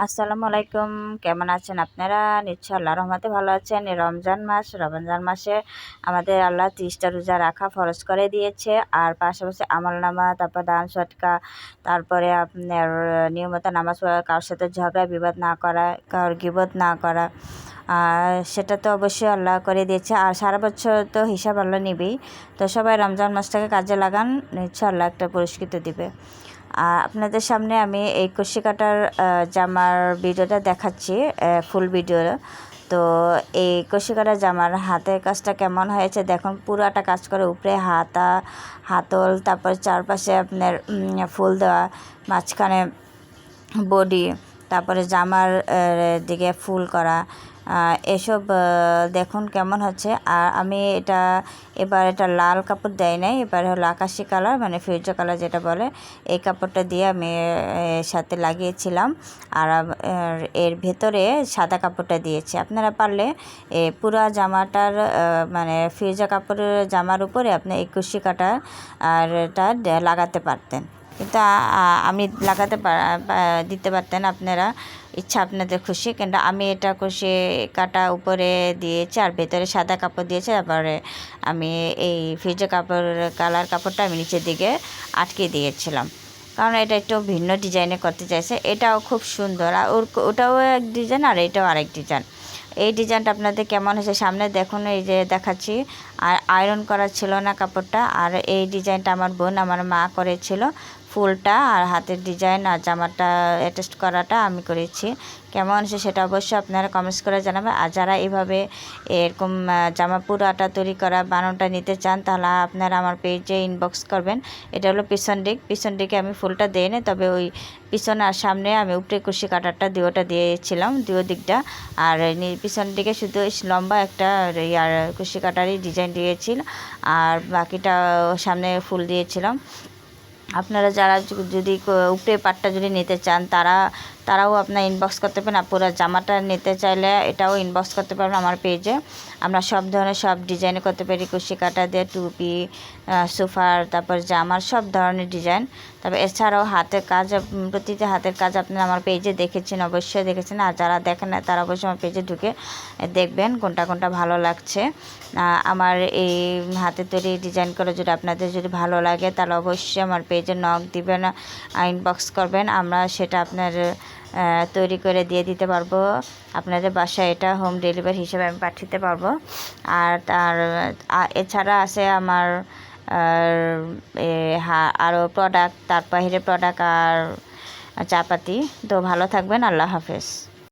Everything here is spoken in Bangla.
আসসালামু আলাইকুম। কেমন আছেন আপনারা? নিশ্চয় আল্লাহ রহমতে ভালো আছেন। রমজান মাস, রমজান মাসে আমাদের আল্লাহ তিরিশটা রোজা রাখা ফরজ করে দিয়েছে। আর পাশাপাশি আমল নামা, তারপর দান সটকা তারপরে আপনার নিয়মিত নামাজ পড়া, কারোর সাথে ঝগড়া, বিবাদ না করা, কারোর গিবত না করা, আর সেটা তো অবশ্যই আল্লাহ করে দিয়েছে। আর সারা বছর তো হিসাব আল্লাহ নিবেই। তো সবাই রমজান মাসটাকে কাজে লাগান। নিশ্চয় আল্লাহ একটা পুরস্কৃত দিবে। আপনাদের সামনে আমি এই কষি কাটার জামার ভিডিওটা দেখাচ্ছি ফুল ভিডিও তো এই কষি কাটার জামার হাতের কাজটা কেমন হয়েছে দেখুন, পুরাটা কাজ করে উপরে হাতা, হাতল, তারপর চারপাশে আপনার ফুল দেওয়া, মাঝখানে বডি। তারপরে জামার দিকে ফুল করা এসব দেখুন কেমন হচ্ছে। আর আমি এটা, এবার এটা লাল কাপড় দেয় নাই, এবার হলো আকাশি কালার মানে ফিরোজা কালার যেটা বলে, এই কাপড়টা দিয়ে আমি সাথে লাগিয়েছিলাম। আর এর ভেতরে সাদা কাপড়টা দিয়েছি। আপনারা পারলে, এ, পুরা জামাটার মানে ফিরোজা কাপড়ের জামার উপরে আপনি এই কুশি কাটা, আর এটা লাগাতে পারতেন। কিন্তু আমি লাগাতে দিতে পারতেন আপনারা। ইচ্ছা আপনাদের খুশি, কিন্তু আমি এটা খুশি কাটা উপরে দিয়েছি আর ভেতরে সাদা কাপড় দিয়েছি। তারপরে আমি এই ফ্রিজে কাপড়, কালার কাপড়টা আমি নিচের দিকে আটকে দিয়েছিলাম। কারণ এটা একটু ভিন্ন ডিজাইনে করতে চাইছে। এটাও খুব সুন্দর। আর ওর, ওটাও এক ডিজাইন আর এটাও আরেক ডিজাইন। এই ডিজাইনটা আপনাদের কেমন হয়েছে? সামনে দেখুন, এই যে দেখাচ্ছি। আর আয়রন করা ছিল না কাপড়টা। আর এই ডিজাইনটা আমার বোন, আমার মা করেছিল। ফুলটা আর হাতের ডিজাইন আর জামাটা অ্যাটাচ করাটা আমি করেছি। কেমন সে সেটা অবশ্যই আপনারা কমেন্টস করে জানাবেন। আর যারা এভাবে এরকম জামা পুরাটা তৈরি করা, বানানোটা নিতে চান, তাহলে আপনারা আমার পেজে ইনবক্স করবেন। এটা হলো পিছন দিক। পিছন দিকে আমি ফুলটা দিই না, তবে ওই পিছন আর সামনে আমি উপরে কুশি কাটারটা দুয়োটা দিয়েছিলাম দুয়ো দিকটা। আর পিছন দিকে শুধু লম্বা একটা ইয়ার কুশি কাটারই ডিজাইন দিয়েছিল। আর বাকিটা সামনে ফুল দিয়েছিলাম। আপনারা যারা যদি উপরে পাটটা যদি নিতে চান তারা তারাও আপনার ইনবক্স করতে পারেন। পুরো জামাটা নিতে চাইলে এটাও ইনবক্স করতে পারবেন আমার পেজে আমরা সব ধরনের, সব ডিজাইন করতে পারি। কুশি কাটা দিয়ে, টুপি সোফার, তারপর জামার, সব ধরনের ডিজাইন তারপর এছাড়াও হাতের কাজ প্রতিটি হাতের কাজ আপনারা আমার পেজে দেখেছেন, অবশ্যই দেখেছেন। আর যারা দেখেন না, তারা অবশ্যই আমার পেজে ঢুকে দেখবেন কোনটা কোনটা ভালো লাগছে। আমার এই হাতে তৈরি ডিজাইন করে যদি আপনাদের যদি ভালো লাগে, তাহলে অবশ্যই আমার পেজে নখ দিবেন ইনবক্স করবেন। আমরা সেটা আপনার তৈরি করে দিয়ে দিতে পারব। আপনাদের বাসায় এটা হোম ডেলিভারি হিসেবে আমি পাঠাতে পারব। আর তার এছাড়া আছে আমার আরও প্রোডাক্ট তার বাহিরে প্রোডাক্ট আর চাপাতি। তো ভালো থাকবেন, আল্লাহ হাফেজ।